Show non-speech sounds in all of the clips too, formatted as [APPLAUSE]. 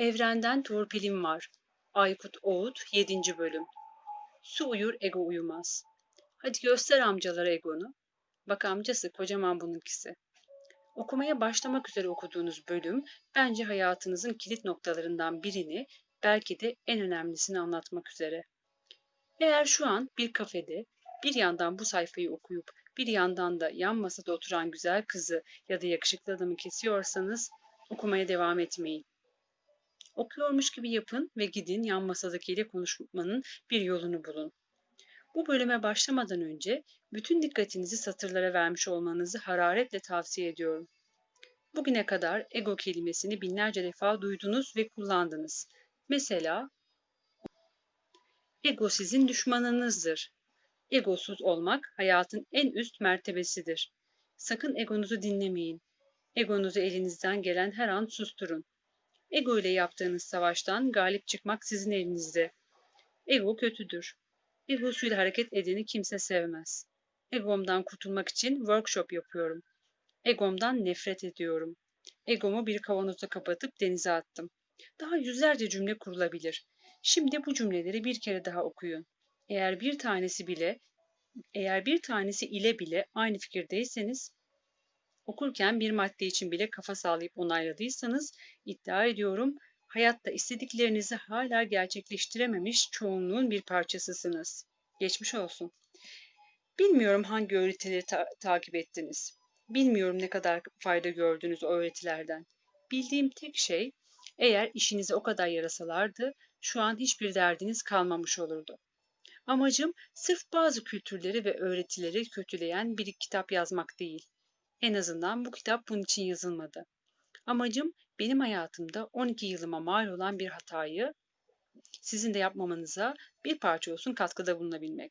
Evrenden torpilim var. Aykut Oğut 7. bölüm. Su uyur ego uyumaz. Hadi göster amcalara egonu. Bak amcası kocaman bununkisi. Okumaya başlamak üzere okuduğunuz bölüm bence hayatınızın kilit noktalarından birini belki de en önemlisini anlatmak üzere. Eğer şu an bir kafede bir yandan bu sayfayı okuyup bir yandan da yan masada oturan güzel kızı ya da yakışıklı adamı kesiyorsanız okumaya devam etmeyin. Okuyormuş gibi yapın ve gidin yan masadakiyle konuşmanın bir yolunu bulun. Bu bölüme başlamadan önce bütün dikkatinizi satırlara vermiş olmanızı hararetle tavsiye ediyorum. Bugüne kadar ego kelimesini binlerce defa duydunuz ve kullandınız. Mesela ego sizin düşmanınızdır. Egosuz olmak hayatın en üst mertebesidir. Sakın egonuzu dinlemeyin. Egonuzu elinizden gelen her an susturun. Ego ile yaptığınız savaştan galip çıkmak sizin elinizde. Ego kötüdür. Egosuyla hareket edeni kimse sevmez. Egomdan kurtulmak için workshop yapıyorum. Egomdan nefret ediyorum. Egomu bir kavanoza kapatıp denize attım. Daha yüzlerce cümle kurulabilir. Şimdi bu cümleleri bir kere daha okuyun. Eğer bir tanesi bile eğer bir tanesi ile bile aynı fikirdeyseniz okurken bir madde için bile kafa sağlayıp onayladıysanız iddia ediyorum hayatta istediklerinizi hala gerçekleştirememiş çoğunluğun bir parçasısınız. Geçmiş olsun. Bilmiyorum hangi öğretileri ta- takip ettiniz. Bilmiyorum ne kadar fayda gördünüz o öğretilerden. Bildiğim tek şey eğer işinize o kadar yarasalardı şu an hiçbir derdiniz kalmamış olurdu. Amacım sırf bazı kültürleri ve öğretileri kötüleyen bir kitap yazmak değil. En azından bu kitap bunun için yazılmadı. Amacım benim hayatımda 12 yılıma mal olan bir hatayı sizin de yapmamanıza bir parça olsun katkıda bulunabilmek.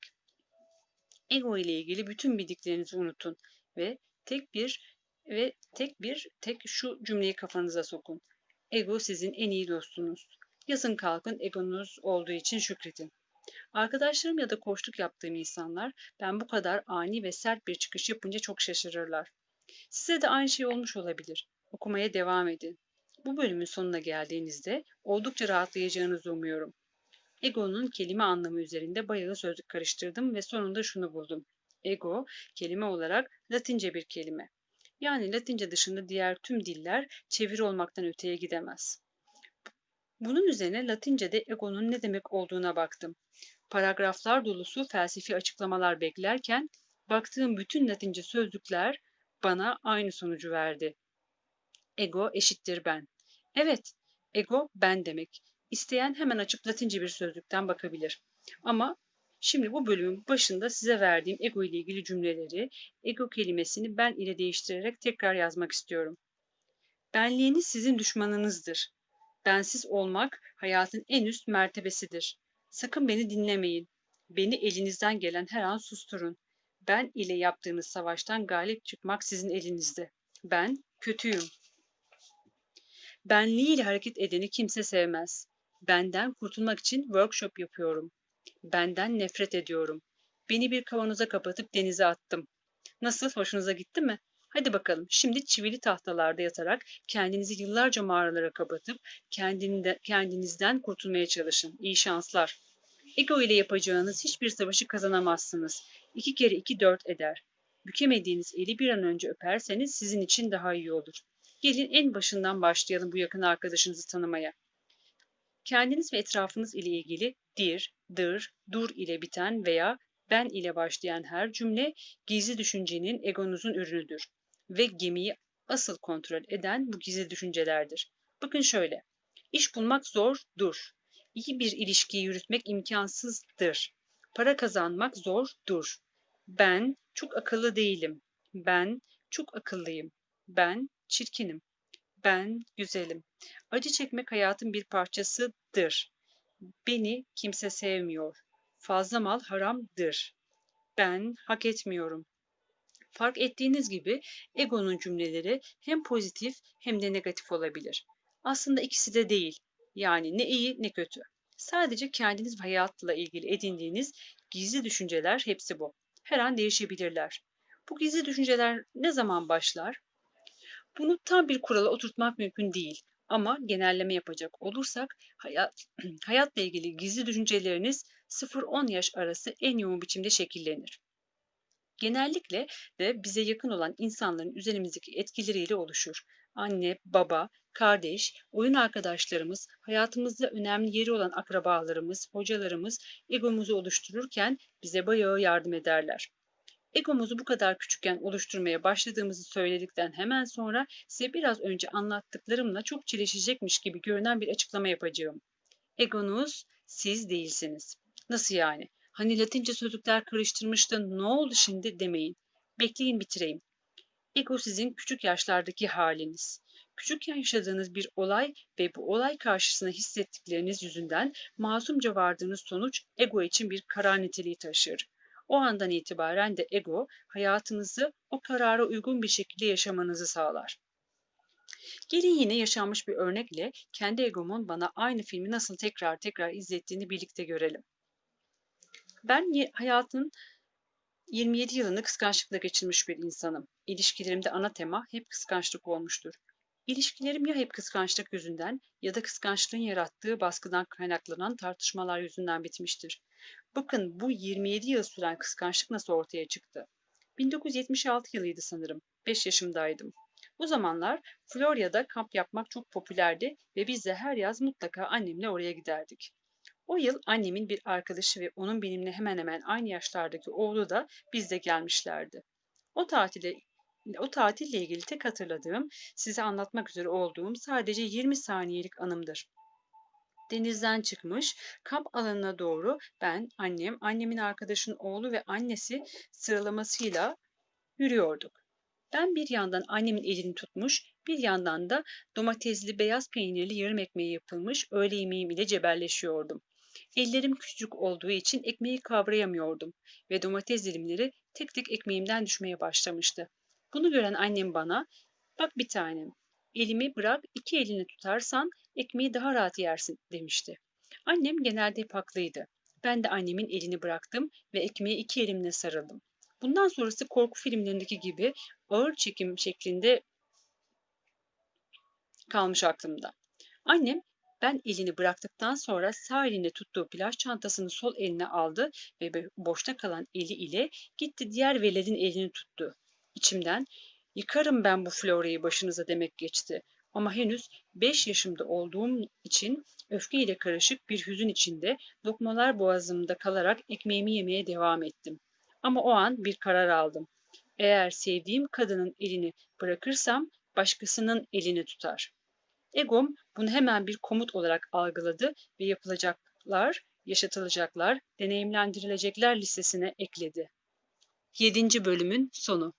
Ego ile ilgili bütün bildiklerinizi unutun ve tek bir ve tek bir tek şu cümleyi kafanıza sokun. Ego sizin en iyi dostunuz. Yazın kalkın egonuz olduğu için şükredin. Arkadaşlarım ya da koçluk yaptığım insanlar ben bu kadar ani ve sert bir çıkış yapınca çok şaşırırlar. Size de aynı şey olmuş olabilir. Okumaya devam edin. Bu bölümün sonuna geldiğinizde oldukça rahatlayacağınızı umuyorum. Ego'nun kelime anlamı üzerinde bayağı sözlük karıştırdım ve sonunda şunu buldum. Ego, kelime olarak Latince bir kelime. Yani Latince dışında diğer tüm diller çeviri olmaktan öteye gidemez. Bunun üzerine Latince'de egonun ne demek olduğuna baktım. Paragraflar dolusu felsefi açıklamalar beklerken baktığım bütün Latince sözlükler bana aynı sonucu verdi. Ego eşittir ben. Evet, ego ben demek. İsteyen hemen açıp Latince bir sözlükten bakabilir. Ama şimdi bu bölümün başında size verdiğim ego ile ilgili cümleleri, ego kelimesini ben ile değiştirerek tekrar yazmak istiyorum. Benliğiniz sizin düşmanınızdır. Bensiz olmak hayatın en üst mertebesidir. Sakın beni dinlemeyin. Beni elinizden gelen her an susturun. Ben ile yaptığınız savaştan galip çıkmak sizin elinizde. Ben kötüyüm. Benliğiyle hareket edeni kimse sevmez. Benden kurtulmak için workshop yapıyorum. Benden nefret ediyorum. Beni bir kavanoza kapatıp denize attım. Nasıl hoşunuza gitti mi? Hadi bakalım şimdi çivili tahtalarda yatarak kendinizi yıllarca mağaralara kapatıp kendinde, kendinizden kurtulmaya çalışın. İyi şanslar. Ego ile yapacağınız hiçbir savaşı kazanamazsınız. İki kere iki dört eder. Bükemediğiniz eli bir an önce öperseniz sizin için daha iyi olur. Gelin en başından başlayalım bu yakın arkadaşınızı tanımaya. Kendiniz ve etrafınız ile ilgili dir, dır, dur ile biten veya ben ile başlayan her cümle gizli düşüncenin egonuzun ürünüdür ve gemiyi asıl kontrol eden bu gizli düşüncelerdir. Bakın şöyle, iş bulmak zor, dur. İyi bir ilişkiyi yürütmek imkansızdır. Para kazanmak zor, dur. Ben çok akıllı değilim. Ben çok akıllıyım. Ben çirkinim. Ben güzelim. Acı çekmek hayatın bir parçasıdır. Beni kimse sevmiyor. Fazla mal haramdır. Ben hak etmiyorum. Fark ettiğiniz gibi egonun cümleleri hem pozitif hem de negatif olabilir. Aslında ikisi de değil. Yani ne iyi ne kötü. Sadece kendiniz ve hayatla ilgili edindiğiniz gizli düşünceler hepsi bu. Her an değişebilirler. Bu gizli düşünceler ne zaman başlar? Bunu tam bir kurala oturtmak mümkün değil. Ama genelleme yapacak olursak hayat, [CLEARS THROAT] hayatla ilgili gizli düşünceleriniz 0-10 yaş arası en yoğun biçimde şekillenir. Genellikle de bize yakın olan insanların üzerimizdeki etkileriyle oluşur. Anne, baba, kardeş, oyun arkadaşlarımız, hayatımızda önemli yeri olan akrabalarımız, hocalarımız egomuzu oluştururken bize bayağı yardım ederler. Egomuzu bu kadar küçükken oluşturmaya başladığımızı söyledikten hemen sonra size biraz önce anlattıklarımla çok çelişecekmiş gibi görünen bir açıklama yapacağım. Egonuz siz değilsiniz. Nasıl yani? Hani Latince sözlükler karıştırmıştın ne oldu şimdi demeyin. Bekleyin bitireyim. Ego sizin küçük yaşlardaki haliniz. Küçükken yaşadığınız bir olay ve bu olay karşısında hissettikleriniz yüzünden masumca vardığınız sonuç ego için bir karar niteliği taşır. O andan itibaren de ego hayatınızı o karara uygun bir şekilde yaşamanızı sağlar. Gelin yine yaşanmış bir örnekle kendi egomun bana aynı filmi nasıl tekrar tekrar izlettiğini birlikte görelim. Ben hayatın 27 yılını kıskançlıkla geçirmiş bir insanım. İlişkilerimde ana tema hep kıskançlık olmuştur. İlişkilerim ya hep kıskançlık yüzünden ya da kıskançlığın yarattığı baskıdan kaynaklanan tartışmalar yüzünden bitmiştir. Bakın bu 27 yıl süren kıskançlık nasıl ortaya çıktı? 1976 yılıydı sanırım. 5 yaşımdaydım. O zamanlar Florya'da kamp yapmak çok popülerdi ve biz de her yaz mutlaka annemle oraya giderdik. O yıl annemin bir arkadaşı ve onun benimle hemen hemen aynı yaşlardaki oğlu da bizde gelmişlerdi. O tatile o tatille ilgili tek hatırladığım, size anlatmak üzere olduğum sadece 20 saniyelik anımdır. Denizden çıkmış, kamp alanına doğru ben, annem, annemin arkadaşının oğlu ve annesi sıralamasıyla yürüyorduk. Ben bir yandan annemin elini tutmuş, bir yandan da domatesli beyaz peynirli yarım ekmeği yapılmış öğle yemeğim ile cebelleşiyordum. Ellerim küçücük olduğu için ekmeği kavrayamıyordum ve domates dilimleri tek tek ekmeğimden düşmeye başlamıştı. Bunu gören annem bana, bak bir tanem, elimi bırak iki elini tutarsan ekmeği daha rahat yersin demişti. Annem genelde hep haklıydı. Ben de annemin elini bıraktım ve ekmeği iki elimle sarıldım. Bundan sonrası korku filmlerindeki gibi ağır çekim şeklinde kalmış aklımda. Annem ben elini bıraktıktan sonra sağ elinde tuttuğu plaj çantasını sol eline aldı ve boşta kalan eli ile gitti diğer veledin elini tuttu. İçimden yıkarım ben bu Flora'yı başınıza demek geçti. Ama henüz 5 yaşımda olduğum için öfkeyle karışık bir hüzün içinde lokmalar boğazımda kalarak ekmeğimi yemeye devam ettim. Ama o an bir karar aldım. Eğer sevdiğim kadının elini bırakırsam başkasının elini tutar. Egom bunu hemen bir komut olarak algıladı ve yapılacaklar, yaşatılacaklar, deneyimlendirilecekler listesine ekledi. 7. bölümün sonu